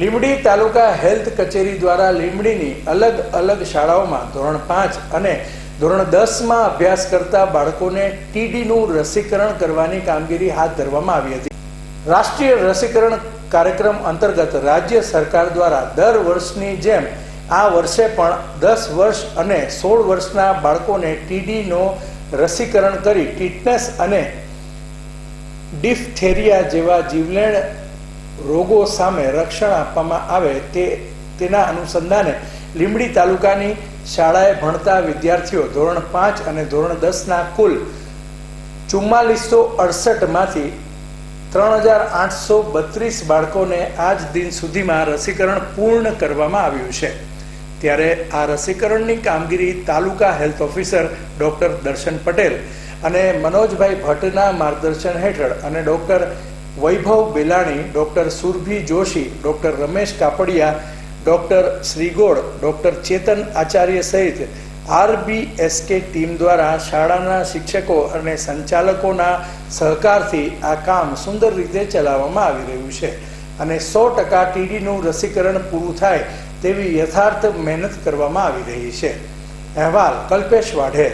લીંબડી તાલુકા health કચેરી દ્વારા લીંબડીની અલગ અલગ શાળાઓમાં ધોરણ પાંચ અને ધોરણ દસમાં અભ્યાસ કરતા બાળકોને ટીડીનું રસીકરણ કરવાની કામગીરી હાથ ધરવામાં આવી હતી. રાષ્ટ્રીય રસીકરણ કાર્યક્રમ અંતર્ગત રાજ્ય સરકાર દ્વારા દર વર્ષની જેમ આ વર્ષે પણ દસ વર્ષ અને સોળ વર્ષના બાળકોને ટીડીનો રસીકરણ કરી ટીટનેસ અને ડિફથેરિયા જેવા જીવલેણ રોગો સામે રક્ષણ આપવામાં આવે તે તેના અનુસંધાને લીંબડી તાલુકાની શાળાએ ભણતા વિદ્યાર્થીઓ ધોરણ પાંચ અને ધોરણ દસના કુલ ચુમ્માલીસો અડસઠમાંથી ત્રણ હજાર આઠસો બત્રીસ બાળકોને આજ દિન સુધીમાં રસીકરણ પૂર્ણ કરવામાં આવ્યું છે. ત્યારે આ રસીકરણની કામગીરી તાલુકા હેલ્થ ઓફિસર ડૉક્ટર દર્શન પટેલ અને મનોજભાઈ ભટ્ટના માર્ગદર્શન હેઠળ અને doctor Vaibhav Belani, doctor Surbhi Joshi, doctor Ramesh Kapadia, doctor Shrigol, doctor Chetan Acharya સહિત આરબીએસકે ટીમ દ્વારા શાળાના શિક્ષકો અને સંચાલકોના સહકારથી આ કામ સુંદર રીતે ચલાવવામાં આવી રહ્યું છે અને સો ટકા ટીડીનું રસીકરણ પૂરું થાય તેવી યથાર્થ મહેનત કરવામાં આવી રહી છે. અહેવાલ કલ્પેશ વાઢેર.